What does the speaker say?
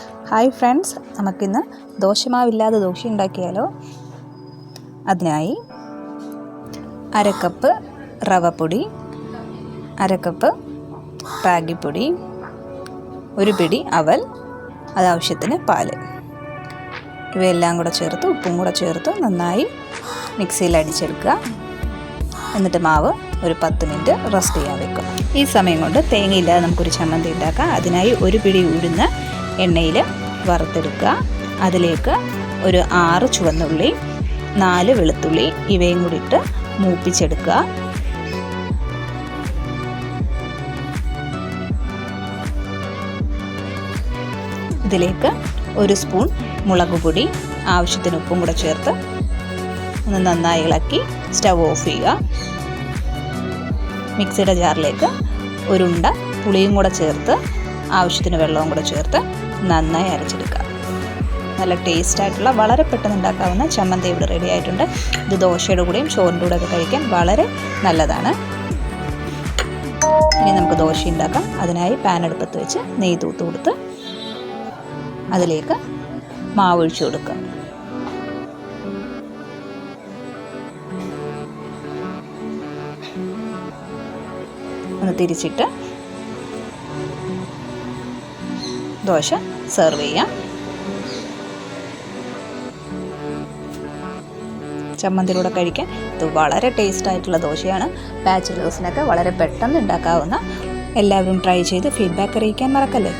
Hi friends നമുക്കിന്ന് ദോശമാവില്ലാതെ ദോശ ഉണ്ടാക്കിയാലോ? അതിനായി അരക്കപ്പ് കപ്പ് റവപ്പൊടി അരക്കപ്പ് കപ്പ് റാഗിപ്പൊടി ഒരു പിടി അവൽ അതാവശ്യത്തിന് പാൽ. ഇവയെല്ലാം കൂടെ ചേർത്ത് ഉപ്പും കൂടെ ചേർത്ത് നന്നായി മിക്സിയിൽ അടിച്ചെടുക്കുക. എന്നിട്ട് മാവ് ഒരു പത്ത് മിനിറ്റ് റെസ്റ്റ് ചെയ്യാൻ വെക്കും. ഈ സമയം കൊണ്ട് തേങ്ങയില്ലാതെ നമുക്കൊരു ചമ്മന്തി ഉണ്ടാക്കാം. അതിനായി ഒരു പിടി ഉഴുന്ന് എണ്ണയിൽ വറുത്തെടുക്കുക. അതിലേക്ക് ഒരു ആറ് ചുവന്നുള്ളി നാല് വെളുത്തുള്ളി ഇവയും കൂടി ഇട്ട് മൂപ്പിച്ചെടുക്കുക. ഇതിലേക്ക് ഒരു സ്പൂൺ മുളക് പൊടി ആവശ്യത്തിന് ഉപ്പും കൂടെ ചേർത്ത് ഒന്ന് നന്നായി ഇളക്കി സ്റ്റവ് ഓഫ് ചെയ്യുക. മിക്സിയുടെ ജാറിലേക്ക് ഒരുണ്ട പുളിയും കൂടെ ചേർത്ത് ആവശ്യത്തിന് വെള്ളവും കൂടെ ചേർത്ത് നന്നായി അരച്ചെടുക്കുക. നല്ല ടേസ്റ്റ് ആയിട്ടുള്ള വളരെ പെട്ടെന്ന് ഉണ്ടാക്കാവുന്ന ചമ്മന്തി ഇവിടെ റെഡി ആയിട്ടുണ്ട്. ഇത് ദോശയുടെ കൂടെയും ചോറിന്റെ കൂടെ ഒക്കെ കഴിക്കാൻ വളരെ നല്ലതാണ്. ഇനി നമുക്ക് ദോശ ഉണ്ടാക്കാം. അതിനായി പാൻ അടുപ്പത്ത് വെച്ച് നെയ്യ് തൂത്ത് കൊടുത്ത് അതിലേക്ക് മാവ് ഒഴിച്ചു കൊടുക്കുക. ഒന്ന് തിരിച്ചിട്ട് ദോശ സെർവ് ചെയ്യാം. ചമ്മന്തിയിലൂടെ കഴിക്കാൻ ഇത് വളരെ ടേസ്റ്റ് ആയിട്ടുള്ള ദോശയാണ്. ബാച്ചിലേഴ്സിനൊക്കെ വളരെ പെട്ടെന്ന് ഉണ്ടാക്കാവുന്ന. എല്ലാവരും ട്രൈ ചെയ്ത് ഫീഡ്ബാക്ക് അറിയിക്കാൻ മറക്കല്ലേ?